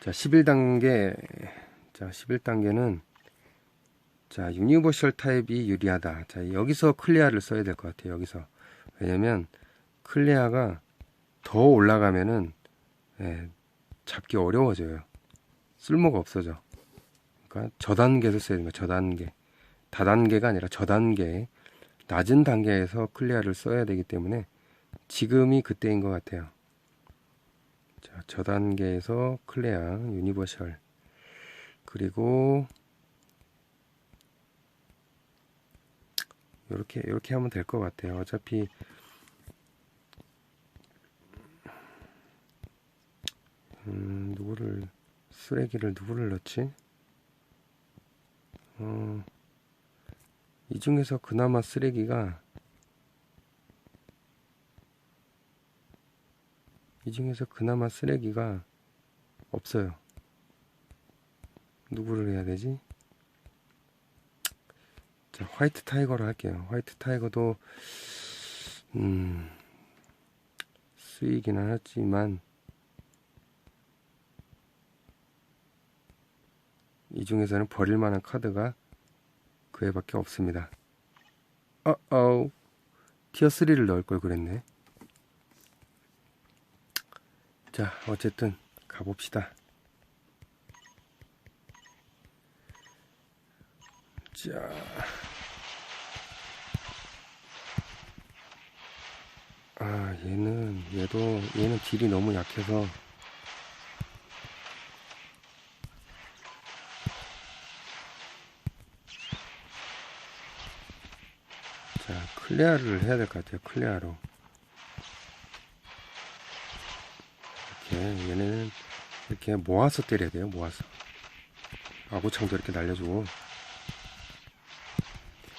자, 11단계. 자, 11단계는 자, 유니버셜 타입이 유리하다. 자, 여기서 클리아를 써야 될 것 같아요. 여기서. 왜냐면 클리아가 더 올라가면은 예, 잡기 어려워져요. 쓸모가 없어져. 그러니까 저단계에서 써야 됩니다. 저단계. 다단계가 아니라 저단계. 낮은 단계에서 클리아를 써야 되기 때문에 지금이 그때인 것 같아요. 자, 저단계에서 클리아, 유니버셜. 그리고 이렇게 이렇게 하면 될 것 같아요. 어차피 음, 누구를 쓰레기를 누구를 넣지? 어, 이 중에서 그나마 쓰레기가 이 중에서 그나마 쓰레기가 없어요. 누구를 해야 되지? 자, 화이트 타이거로 할게요. 화이트 타이거도 음, 쓰이기는 하지만 이 중에서는 버릴 만한 카드가 그 애밖에 없습니다. 어어 티어 3를 넣을 걸 그랬네. 자, 어쨌든 가봅시다. 자. 아, 얘는, 얘도, 얘는 딜이 너무 약해서. 자, 클리아를 해야 될 것 같아요. 클리아로. 얘는 이렇게 모아서 때려야 돼요. 모아서. 아구창도 이렇게 날려주고.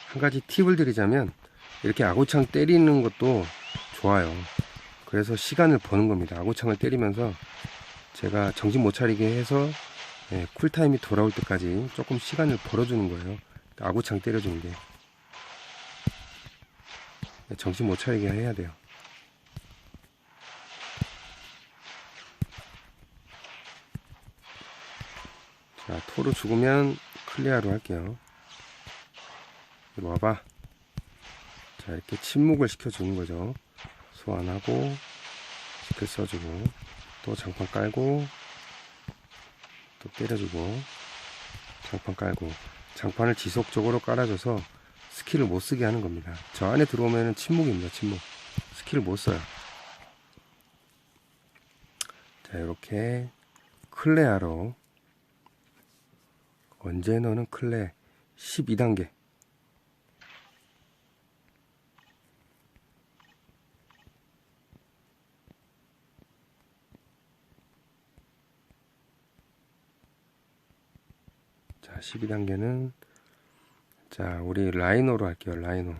한 가지 팁을 드리자면, 이렇게 아구창 때리는 것도 좋아요. 그래서 시간을 버는 겁니다. 아구창을 때리면서 제가 정신 못 차리게 해서 예, 쿨타임이 돌아올 때까지 조금 시간을 벌어주는 거예요. 아구창 때려주는 게. 예, 정신 못 차리게 해야 돼요. 자, 토로 죽으면 클리아로 할게요. 이리 와봐. 자, 이렇게 침묵을 시켜주는 거죠. 소환하고, 스킬 써주고, 또 장판 깔고, 또 때려주고, 장판 깔고, 장판을 지속적으로 깔아줘서 스킬을 못 쓰게 하는 겁니다. 저 안에 들어오면 침묵입니다, 침묵. 스킬을 못 써요. 자, 이렇게 클레아로 언제 너는 클레 12단계 자, 12단계는 자, 우리 라이노로 할게요. 라이노.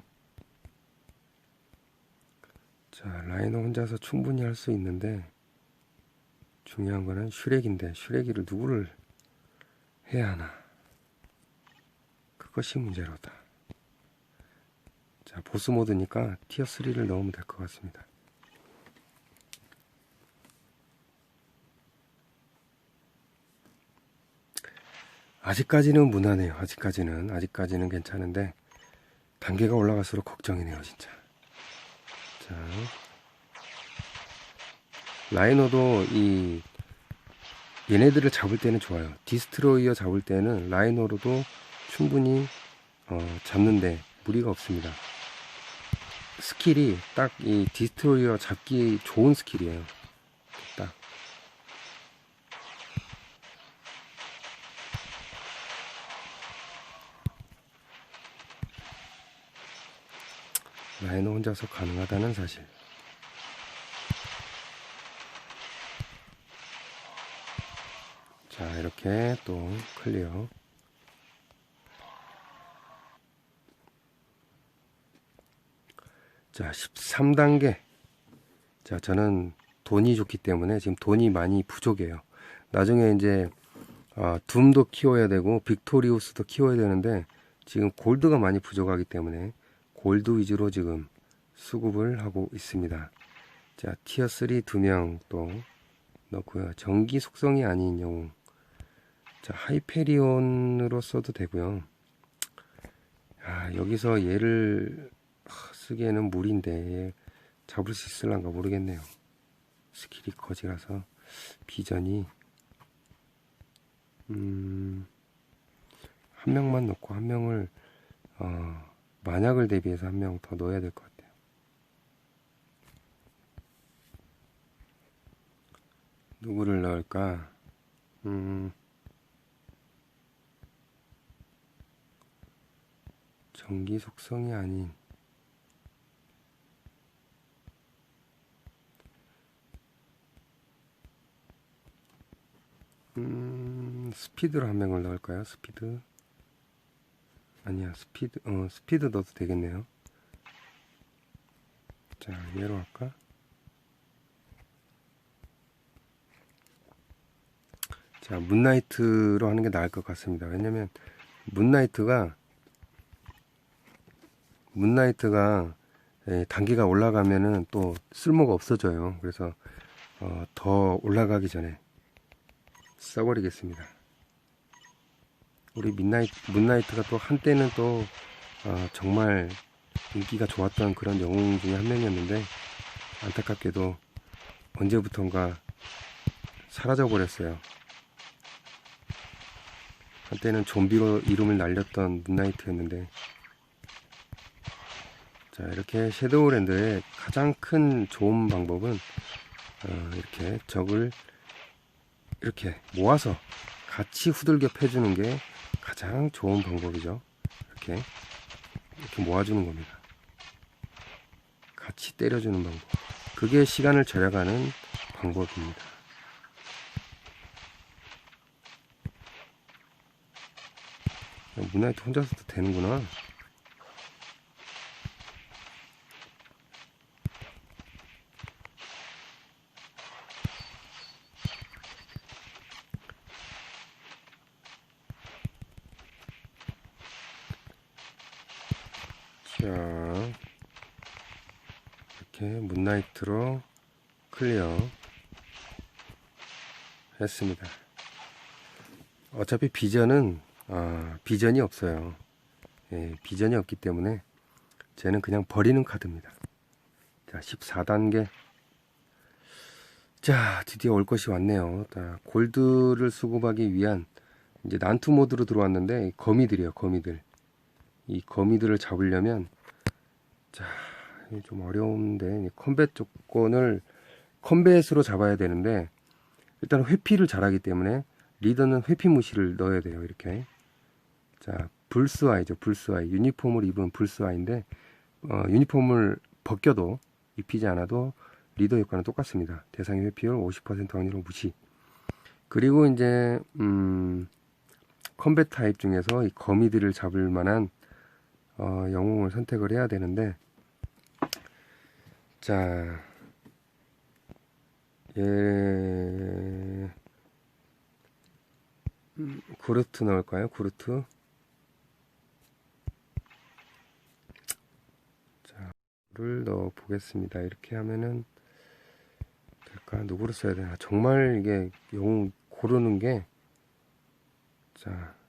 자, 라이노 혼자서 충분히 할 수 있는데 중요한 거는 슈렉인데 슈렉이를 누구를 해야 하나? 그것이 문제로다. 자, 보스 모드니까 티어 3를 넣으면 될 것 같습니다. 아직까지는 무난해요. 아직까지는 아직까지는 괜찮은데 단계가 올라갈수록 걱정이네요, 진짜. 자, 라이노도 이 얘네들을 잡을 때는 좋아요. 디스트로이어 잡을 때는 라이노로도 충분히 어, 잡는데 무리가 없습니다. 스킬이 딱 이 디스트로이어 잡기 좋은 스킬이에요. 딱. 라이노 혼자서 가능하다는 사실. 자, 이렇게 또 클리어. 자, 13단계. 자, 저는 돈이 좋기 때문에 지금 돈이 많이 부족해요. 나중에 이제 어, 둠도 키워야 되고 빅토리우스도 키워야 되는데 지금 골드가 많이 부족하기 때문에 골드 위주로 지금 수급을 하고 있습니다. 자, 티어 3 두 명 또 넣고요. 전기 속성이 아닌 영웅. 자, 하이페리온으로 써도 되고요. 아, 여기서 얘를 하, 쓰기에는 무리인데 잡을 수 있을란가 모르겠네요. 스킬이 거지라서 비전이 음, 한 명만 넣고 한 명을 어, 만약을 대비해서 한 명 더 넣어야 될 것 같아요. 누구를 넣을까? 음, 전기 속성이 아닌 음, 스피드로 한 명을 넣을까요? 스피드? 아니야 스피드 어 스피드 넣어도 되겠네요. 자 얘로 할까? 자 문나이트로 하는 게 나을 것 같습니다. 왜냐면 문나이트가 문나이트가 예, 단계가 올라가면은 또 쓸모가 없어져요. 그래서 어, 더 올라가기 전에 써버리겠습니다 우리 midnight, 문나이트가 또 한때는 또 어, 정말 인기가 좋았던 그런 영웅 중에 한 명이었는데 안타깝게도 언제부턴가 사라져 버렸어요. 한때는 좀비로 이름을 날렸던 문나이트였는데 자 이렇게 섀도우랜드의 가장 큰 좋은 방법은 어, 이렇게 적을 이렇게 모아서 같이 후들겨 패주는 게 가장 좋은 방법이죠. 이렇게 이렇게 모아주는 겁니다. 같이 때려주는 방법. 그게 시간을 절약하는 방법입니다. 문화이트 혼자서도 되는구나. 자, 이렇게 문나이트로 클리어 했습니다. 어차피 비전은 아, 비전이 없어요. 예, 비전이 없기 때문에 쟤는 그냥 버리는 카드입니다. 자, 14단계. 자, 드디어 올 것이 왔네요. 자, 골드를 수급하기 위한 이제 난투 모드로 들어왔는데 거미들이에요, 거미들. 이 거미들을 잡으려면 자, 좀 어려운데 컴뱃 조건을 컴뱃으로 잡아야 되는데 일단 회피를 잘하기 때문에 리더는 회피 무시를 넣어야 돼요. 이렇게. 자, 불스와이죠. 불스와이. 유니폼을 입은 불스와이인데 어, 유니폼을 벗겨도 입히지 않아도 리더 효과는 똑같습니다. 대상의 회피율 50% 확률로 무시. 그리고 이제 음, 컴뱃 타입 중에서 이 거미들을 잡을 만한 어, 영웅을 선택을 해야 되는데 자 예, 음, 구르트 넣을까요? 구르트 자, 를 넣어 보겠습니다. 이렇게 하면은 될까? 누구를 써야 되나? 정말 이게 영웅 고르는 게 자.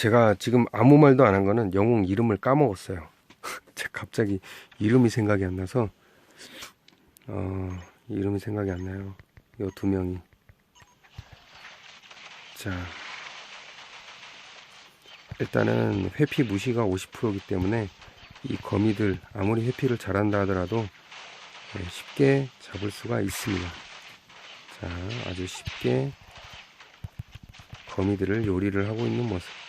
제가 지금 아무 말도 안 한 거는 영웅 이름을 까먹었어요. 제가 갑자기 이름이 생각이 안 나서 어, 이름이 생각이 안 나요. 요 두 명이. 자. 일단은 회피 무시가 50%이기 때문에 이 거미들 아무리 회피를 잘한다 하더라도 네, 쉽게 잡을 수가 있습니다. 자, 아주 쉽게 거미들을 요리를 하고 있는 모습.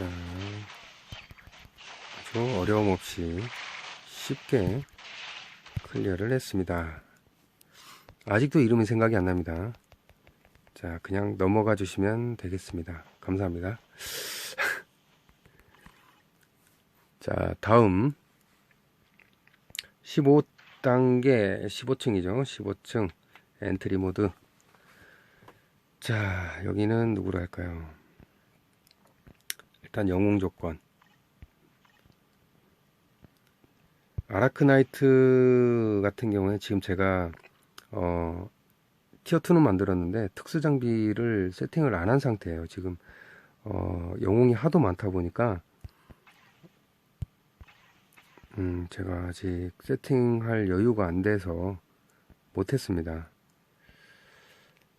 자, 아주 어려움 없이 쉽게 클리어를 했습니다. 아직도 이름이 생각이 안 납니다. 자, 그냥 넘어가 주시면 되겠습니다. 감사합니다. 자, 다음 15단계 15층이죠. 15층 엔트리 모드. 자, 여기는 누구로 할까요? 일단 영웅 조건. 아라크나이트 같은 경우에 지금 제가 어 티어2는 만들었는데 특수 장비를 세팅을 안 한 상태예요. 지금 어 영웅이 하도 많다 보니까 음 제가 아직 세팅할 여유가 안 돼서 못했습니다.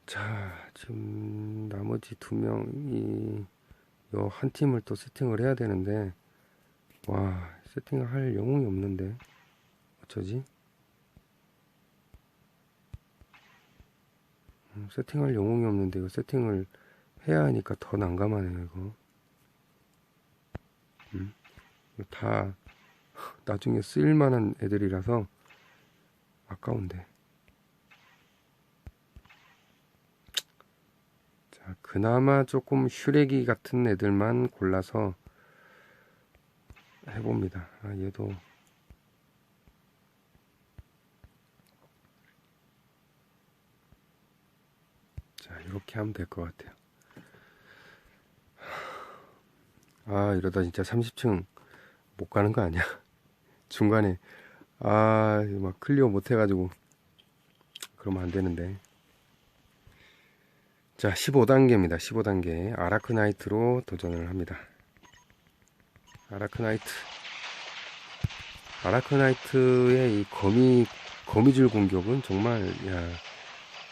자, 지금 나머지 두 명이 요 한 팀을 또 세팅을 해야 되는데 와, 세팅을 할 영웅이 없는데 어쩌지? 음, 세팅할 영웅이 없는데 이거 세팅을 해야 하니까 더 난감하네요, 이거. 음, 다 나중에 쓰일 만한 애들이라서 아까운데. 자, 그나마 조금 슈레기 같은 애들만 골라서 해봅니다. 아, 얘도 자, 이렇게 하면 될 것 같아요. 아, 이러다 진짜 30층 못 가는 거 아니야? 중간에 아, 막 클리어 못 해가지고 그러면 안 되는데. 자, 15단계입니다. 15단계. 아라크나이트로 도전을 합니다. 아라크나이트. 아라크나이트의 이 거미, 거미줄 공격은 정말, 야,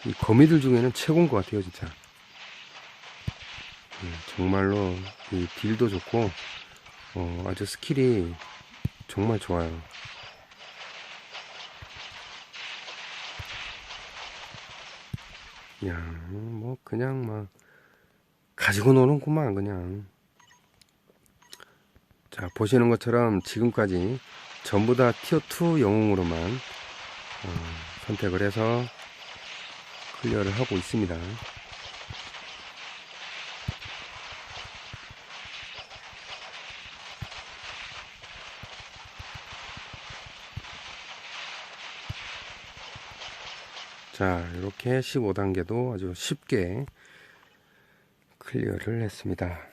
이 거미들 중에는 최고인 것 같아요, 진짜. 음, 정말로 이 딜도 좋고, 어, 아주 스킬이 정말 좋아요. 야, 뭐 그냥 막 가지고 노는구만 그냥. 자 보시는 것처럼 지금까지 전부 다 티어 2 영웅으로만 어, 선택을 해서 클리어를 하고 있습니다. 자, 이렇게 15단계도 아주 쉽게 클리어를 했습니다.